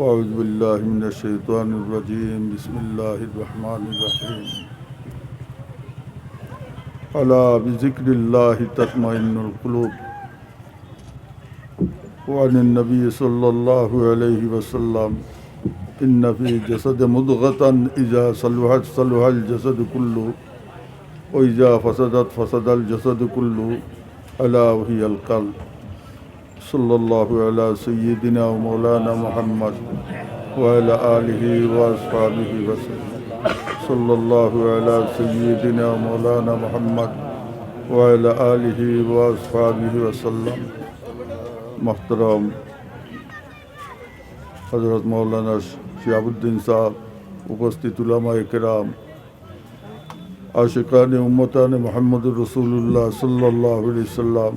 أعوذ بالله من الشيطان الرجيم بسم الله الرحمن الرحيم ألا بذكر الله تطمئن القلوب وعن النبي صلى الله عليه وسلم إن في جسد مضغة إذا صلحت صلح الجسد كله وإذا فسدت فسد الجسد كله ألا وهي القلب صلى الله على سيدنا ومولانا محمد وعلى آله وأصحابه وسلم صلى الله على سيدنا ومولانا محمد وعلى آله وأصحابه وسلم محترم হজরত মৌলানা শিয়াবুদ্দিন সাহেব উপস্থিত উলামা একরাম আশিকানে উম্মতান মোহাম্মদুর রসুল্লাহ সাল্লাহ সাল্লাম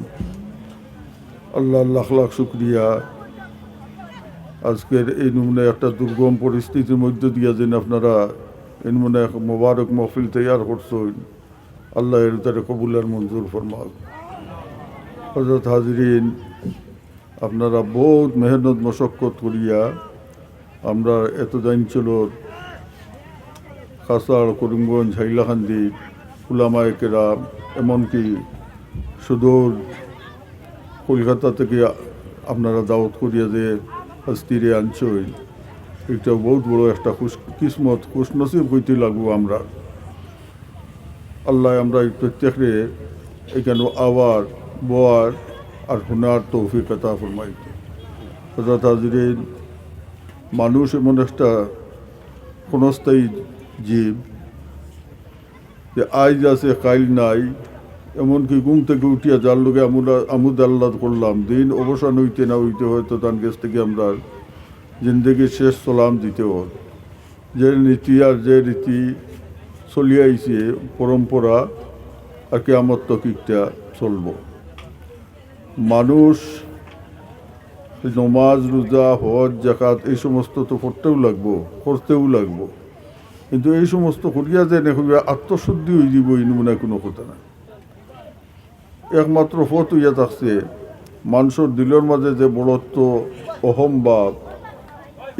আল্লাহ লাখ লাখ শুক্রিয়া। আজকের এই নমুনে একটা দুর্গম পরিস্থিতির মধ্যে দিয়া যেন আপনারা এই নমুনে এক মোবারক মহফিল তৈয়ার করছেন, আল্লাহ এর তারে কবুলার মঞ্জুর ফরমাক। হজরত হাজরিন, আপনারা বহুত মেহনত, মশক্কত করিয়া আমরা এত অঞ্চল কাসার করিমগঞ্জ, হাইলাকান্দি, উলামায় কেরাম, এমনকি সুদূর কলকাতা থেকে আপনারা দাওয়াত করিয়া যে হস্তিরে আনছই এটা বহুত বড় একটা খুশ কিসমত খুশনসিব হইতে লাগবো আমরা। আল্লাহ আমরা প্রত্যেকরে এখানে আবার বোয়ার আর হুনার তৌফিক আতা ফরমাইত। হজরত হাজরিন, মানুষ এমন একটা ক্ষণস্থায়ী জীব যে আইজ আছে কাইল নাই এমনকি ঘুম থেকে উঠিয়া যার লোকে আমুদা, আমুদ আল্লাদ করলাম, দিন অবসান হইতে না হইতে হয়তো তার কাছ থেকে আমরা জিন্দগির শেষ সালাম দিতে হয়। যে নীতি আর যে রীতি চলিয়ে আইছে, পরম্পরা আর কি আমার তকিকটা চলব। মানুষ, নমাজ, রোজা, হজ জাকাত এই সমস্ত তো করতেও লাগবো করতেও লাগবো। কিন্তু এই সমস্ত করিয়া যে নেবে আত্মশুদ্ধি হয়ে যাব এই নমুনা কোনো কথা না একমাত্র ফত হইয়া থাকছে। মানুষের দিলের মাঝে যে বড়ত্ব অহম্ভাব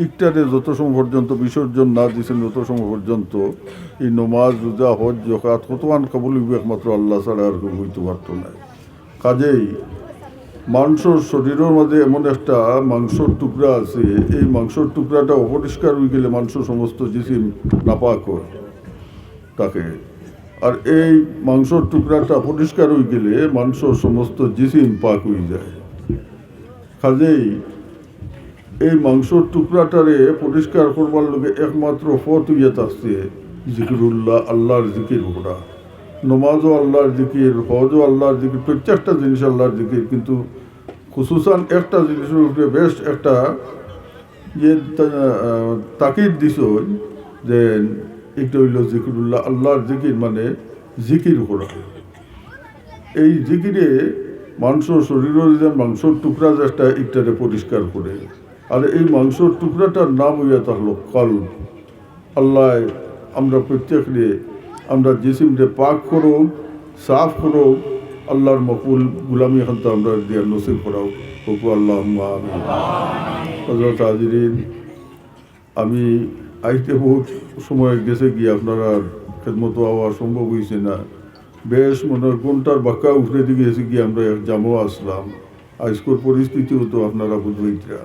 ইকটারে যত সময় পর্যন্ত বিসর্জন না দিয়েছেন যত সময় পর্যন্ত এই নমাজ, রোজা, হজ জকাত কতমান কাবুল একমাত্র আল্লাহ ছাড়া আর কেউ হইতে পারতো না। কাজেই মাংসর শরীরের মধ্যে এমন একটা মাংসর টুকরা আছে, এই মাংসর টুকরাটা অপরিষ্কার হয়ে গেলে মাংস সমস্ত জিসিম নাপাক হয়। তাকে আর এই মাংসর টুকরাটা পরিষ্কার হয়ে গেলে মাংস সমস্ত জিসিম পাক হয়ে যায়। কাজেই এই মাংসর টুকরাটারে পরিষ্কার করবার লোকে একমাত্র ফত হইয়া থাকছে জিকিরুল্লাহ, আল্লাহর জিকির ওরা নমাজও আল্লাহর জিকির, হজও আল্লাহর জিকির, প্রত্যেকটা জিনিস আল্লাহর জিকির, কিন্তু খুসুসান একটা জিনিসের উপরে বেশ একটা যে তাকিদ দিস যে একটা হইল জিকিরুল্লাহ, আল্লাহর জিকির মানে জিকির করা। এই জিকিরে মাংস শরীরের যে মাংসর টুকরা যে একটা ইটারে পরিষ্কার করে। আর এই মাংসর টুকরাটার নাম হইয়া থাকল কল। আল্লাহ, আমরা প্রত্যেকে আমরা জিসিমরে পাক করো, সাফ করো, আল্লাহর মকুল গুলামি এখন তো আমরা দিয়া নসিব করাও। হকু আল্লাহ আমি আইতে বহুত সময় গেছে গিয়ে আপনারা খেদমতো হওয়া সম্ভব হয়েছে না। বেশ মনে ঘণ্টার বাক্কা উঠে দিকে এসে গিয়ে আমরা জামো আসলাম। আজকের পরিস্থিতিও তো আপনারা বুঝবেইতরা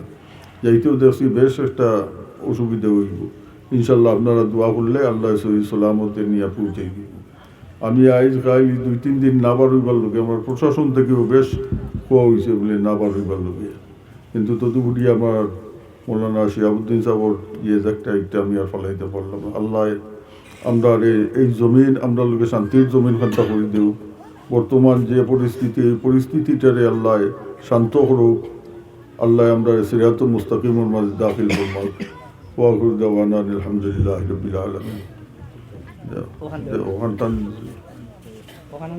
যাইতেও দেখছি বেশ একটা অসুবিধা হইব। ইনশাল্লাহ আপনারা দোয়া করলে আল্লাহ সহি সালামতে নিয়ে পৌঁছে দিব। আমি আইজ খাই দুই তিন দিন না বার হইবার লোকে আমার প্রশাসন থেকেও বেশ খোয়া হয়েছে বলে না বার হইবার লোকে কিন্তু তদুপরি আমার মৌলানা শিয়াবুদ্দিন সাহর ইয়ে একটা একটা আমি আর ফলাইতে পারলাম। আল্লাহ আমরা এই জমিন আমরা লোকে শান্তির জমিন খান্তা করে দেও বর্তমান যে পরিস্থিতি এই পরিস্থিতিটারে আল্লাহ শান্ত করুক। আল্লাহ আমরা সিরাত মুস্তাকিমর মাঝে দাখিল করমাল ওয়াকুর দেওয়ানা আলহামদুলিল্লাহ রবিল ওখানটান ওখানে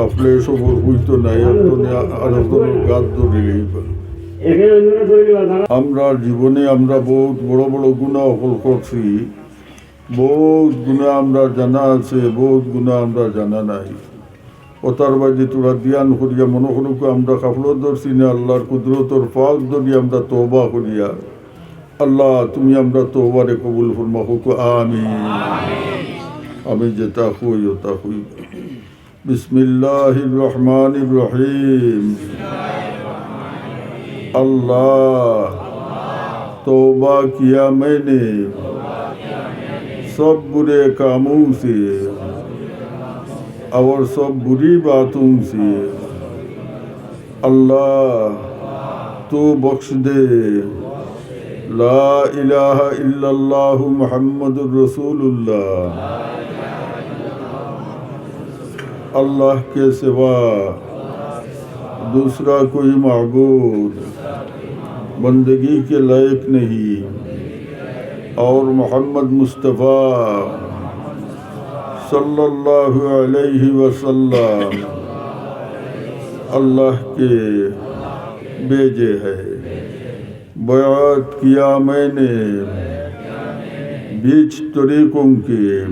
আর সবর হইতো নাই একজনে আরেকজনের গাছ ধরিলেই আমরা জীবনে আমরা বহুত বড় বড় গুণা অফল করছি। বহুত গুণা আমরা জানা আছে, বহুত গুণা আমরা জানা নাই। ও তার বাদে তোরা দিয়ান করিয়া মনোহরকে আমরা কাপড় ধরছি না, আল্লাহর কুদরতর পাক ধরি আমরা তৌবা করিয়া। আল্লাহ, তুমি আমরা তৌবারে কবুল ফরমা হুকু আমি আমি যেটা হই ওটা হই بسم الله الرحمن الرحيم اللہ توبہ کیا میں نے سب برے کاموں سے اور سب بری باتوں سے اللہ تو بخش دے لا الہ الا اللہ محمد الرسول اللہ اللہ کے سوا دوسرا کوئی معبود بندگی کے لائق نہیں۔ اور محمد مصطفیٰ صلی اللہ علیہ وسلم اللہ کے بیجے ہے بیعت کیا میں نے بیچ طریقوں کے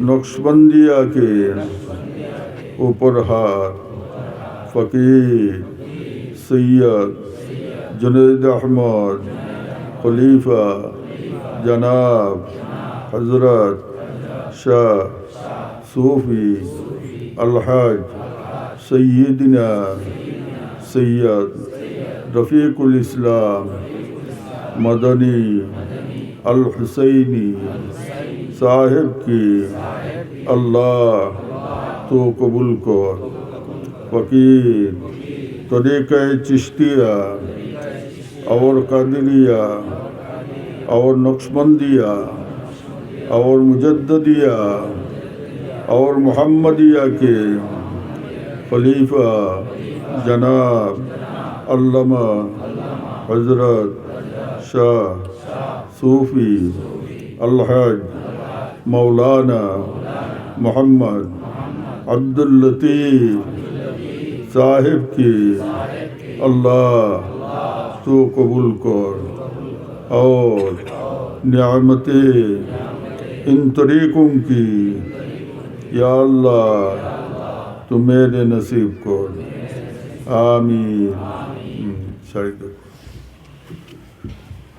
نقش بندیہ کے हाथ फ़कीर सैयद जुनैद अहमद खलीफा जनाब हजरत शाह सूफ़ी अलहज सैदना सैयद रफ़ीकुल इस्लाम मदनी अल हुसैनी साहिब की अल्लाह تو قبول کر۔ فقیر، طریقہ چشتیہ، اور قادریہ، اور نقشبندیہ، اور مجددیہ، اور محمدیہ کے خلیفہ جناب علامہ حضرت شاہ صوفی الحج مولانا محمد عبداللطیف صاحب کی اللہ تو قبول کر اور نعمتیں ان طریقوں کی یا اللہ تو میرے نصیب کر۔ آمین۔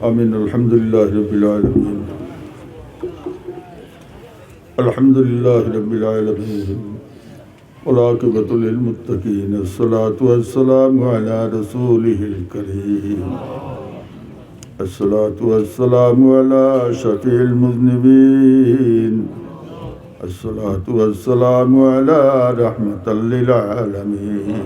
آمین۔ الحمد للہ رب العالمین۔ الحمد للہ رب العالمین۔ والعاقبة للمتقين الصلاة والسلام على رسوله الكريم الصلاة والسلام على شفيع المذنبين الصلاة والسلام على رحمة للعالمين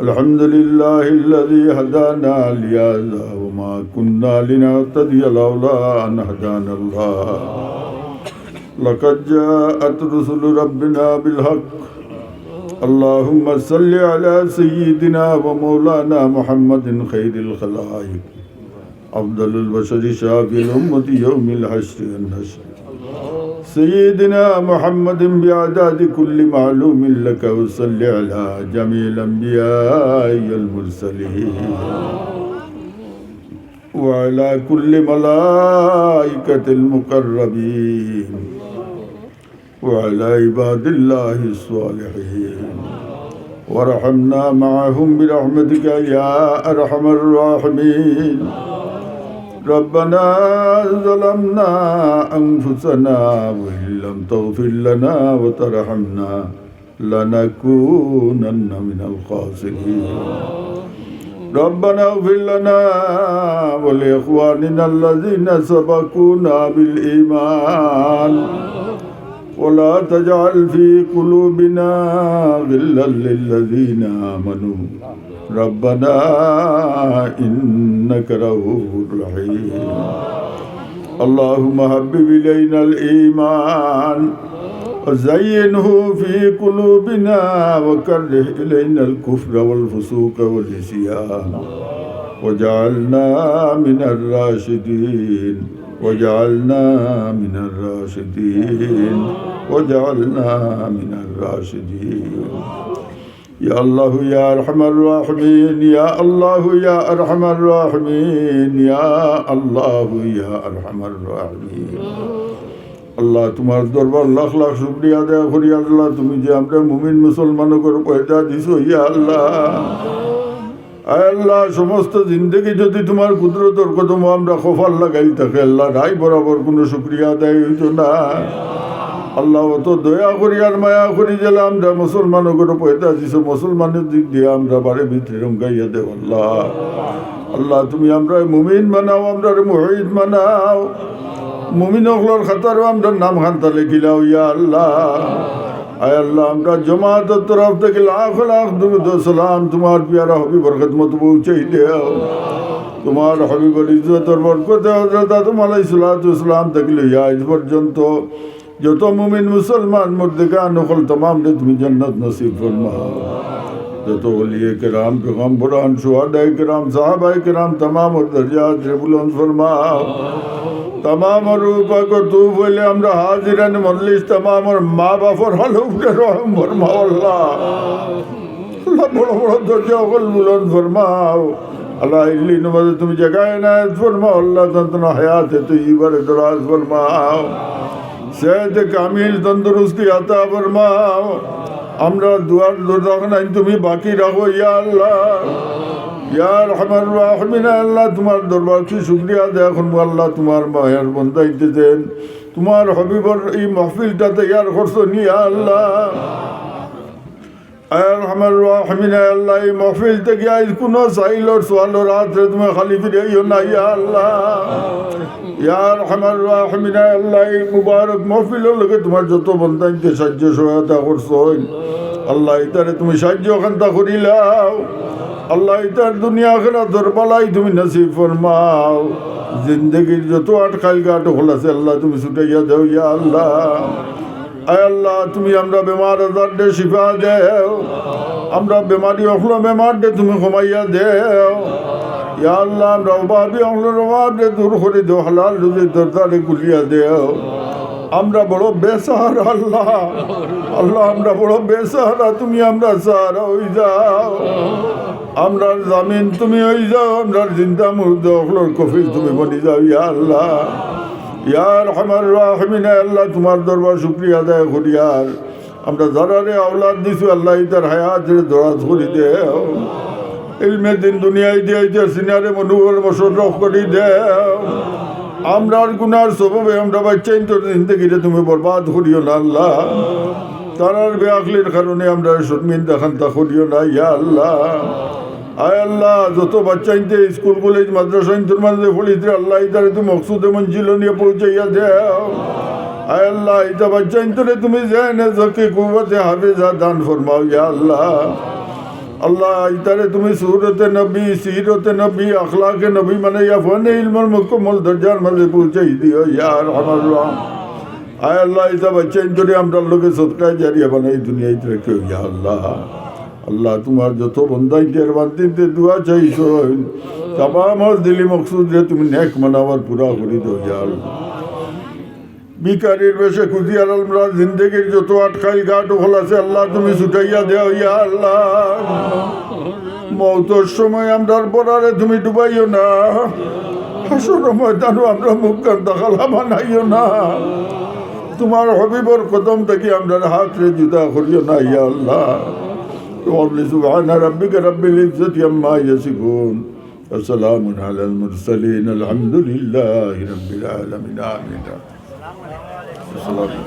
الحمد لله الذي هدانا لهذا وما كنا لنهتدي لولا أن هدانا الله لقد جاءت رسل ربنا بالحق اللهم صل على سيدنا ومولانا محمد خير الخلائق أفضل البشر شافي الأمة يوم الحشر والنشر سيدنا محمد بأعداد كل معلوم لك وصل على جميع الأنبياء المرسلين وعلى كل ملائكة المقربين وعلى عباد الله الصالحين وارحمنا معهم برحمتك يا أرحم الراحمين ربنا ظلمنا أنفسنا وإن لم تغفر لنا وترحمنا لنكونن من الخاسرين ربنا اغفر لنا ولإخواننا الذين سبقونا بالإيمان ولا تجعل في قلوبنا غلا للذين آمنوا ربنا إنك رؤوف رحيم اللهم حبب إلينا الإيمان وزينه في قلوبنا وكره إلينا الكفر والفسوق والعصيان وجعلنا من الراشدين وجعلنا من الراشدين وجعلنا من الراشدين يا الله يا أرحم الراحمين يا الله يا أرحم الراحمين يا الله يا أرحم الراحمين আল্লাহ তোমার দরবার লাখ লাখ শুক্রিয়া দেয়া করি আল্লাহ তুমি যে আমরা মুমিন মুসলমানকের পয়দা দিছো ইয়া আল্লাহ আয় আল্লাহ, সমস্ত জিন্দগি যদি তোমার কুদরতর কদম আমরা খোফার লাগাই থাকে আল্লাহ রাই বরাবর কোনো শুক্রিয়া দেয় হইতো না। আল্লাহ অত দয়া করি আর মায়া করি গেলে আমরা মুসলমান মুসলমানকের পয়দা দিছো, মুসলমানের দিক দিয়ে আমরা বারে ভিতরে রঙ্গাইয়া দেব আল্লাহ। আল্লাহ, তুমি আমরা মুমিন বানাও আমরা মুহিদ বানাও। মুমিন হকলর খাতারও আমরা নাম খান্তা লিখিলাও ইয়া আল্লাহ। আয় আল্লাহ আমরা জমাতের তরফ থেকে লাখ লাখ দুরুদ ও সালাম তোমার পিয়ারা হবিবর খেদমত পৌঁছাই দেও তোমার হবিবর ইজ্জতর বরকতে হজরত আদম আলাইসালাম থেকে লইয়া আজ পর্যন্ত যত মুমিন মুসলমান মুর্দিকা নকল তমাম রে তুমি জন্নত নসিব ফরমাও যত ওলিয়ে کرام پیغمبران شہداء کرام صحابہ کرام تمام درجات ربلون فرما تمام روپا کو تو بولے ہمرا حاضرن مجلس تمام اور ماں باپ اور حلوم کے رحم فرما اللہ اللہ بڑا بڑا درجہ اول بلند فرماؤ اللہ علی نماز تم جگائے نایت فرماؤ اللہ تنتنا حیات ہے تو یہ بڑے دراز فرماؤ صحت کامل تندرستی عطا فرماؤ আমরা দুয়ার আইন তুমি বাকি রাখো, ইয়া আল্লাহ। ইয়ার আমার আল্লাহ তোমার দরবার কি শুক্রিয়া দেয়া। এখন আল্লাহ তোমার মায়ের বন্ধাইতে দেন। তোমার হবিবর এই মাহফিলটাতে ইয়ার করছ নিয়া আল্লাহ। আল্লাহ কোনো তুমি খালি ইয়া আল্লাহ মুবারক মাহফিলের লোকে তোমার যত বন্ধাইতে সাহায্য সহায়তা করছ আল্লাহ ইতারে তুমি সাহায্য খান্তা করিলাও আল্লাহ ইতার দুনিয়া খেলা তুমি নসিব ফরমাও জিন্দগির যত আটকাল গাট হল আছে আল্লাহ তুমি ছুটাইয়া দেও ইয়া আল্লাহ আল্লাহ, তুমি আমরা বেমার দে শিফা দেও। আমরা বেমারি অখলো বেমার দে তুমি কমাইয়া দেও। ইয়া আল্লাহ, আমরা অভাবী অখলোর অভাব দে দূর করে দেও, হালাল রুজি দরদারে গুলিয়া দেও। আমরা বড় বেসাহারা আল্লাহ। আল্লাহ, আমরা বড় বেসাহারা তুমি আমরা সাহারা হয়ে যাও। আমরা জামিন তুমি হয়ে যাও আমরা চিন্তা মুহূর্তে অখলোর কফিল তুমি বনি যাও, ইয়া আল্লাহ। ইয়ার আমার রাহমিনা আল্লাহ তোমার দরবার শুক্রিয়া আদায় করি আর আমরা যারারে আওলাদ দিছু, আল্লাহ তার হায়াত দরাজ করি দেও। ইলমে দিন দুনিয়ায় দিয়ে দিয়ে সিনারে মনুবল মশরফ করি দেও। আমরার গুনার স্বভাবে আমরা বাচ্চাই তোর জিন্দগিরে তুমি বরবাদ করিও না আল্লাহ। তারার বেআকলির কারণে আমরা শর্মিন দেখান তা করিও না ইয়া আল্লাহ। আয় আল্লাহ, যত বাচ্চা ইনতে স্কুল, কলেজ, মাদ্রাসা ইন্তর মাঝে পড়িতে আল্লাহ ইতারে তুমি মকসুদে মঞ্জিল নিয়ে পৌঁছাইয়া দেও। আয় আল্লাহ ইতা বাচ্চা ইন্তরে তুমি জেনে জকে কুবতে হাফেজা দান ফরমাও, ইয়া আল্লাহ। আল্লাহ, ইতারে তুমি সুরতে নবী, সিরতে নবী, আখলাকে নবী মানে ইয়া ফনে ইলমর মুকম্মল দরজার মাঝে পৌঁছাই দিও ইয়ার আমার রাম আয় আল্লাহ ইতা বাচ্চা ইন্তরে আমরা লোকে সৎকায় জারিয়া বানাই দুনিয়ায় রেখে ইয়া আল্লাহ। আল্লাহ তোমার যত বন্ধাই টের বান্তিতে দোয়া চাইছো তামাম দিলি মকসুদ যে তুমি নেক মানাবার পুরা করি দো আল্লাহ। বিকারির বেশে খুদিয়ার আমরা জিন্দগির যত আটকাইল গাট হল আছে, আল্লাহ তুমি ছুটাইয়া দেও ইয়া আল্লাহ। মৌতর সময় আমরা পরারে তুমি ডুবাইও না। হাসর ময়দানও আমরা মুখ কান দেখালা বানাইও না। তোমার হবিবর কদম থেকে আমরা হাত রে জুদা করিও না ইয়া আল্লাহ। سبحان ربك رب العزة عما يصفون. وسلام على المرسلين. الحمد لله رب العالمين. آمين. السلام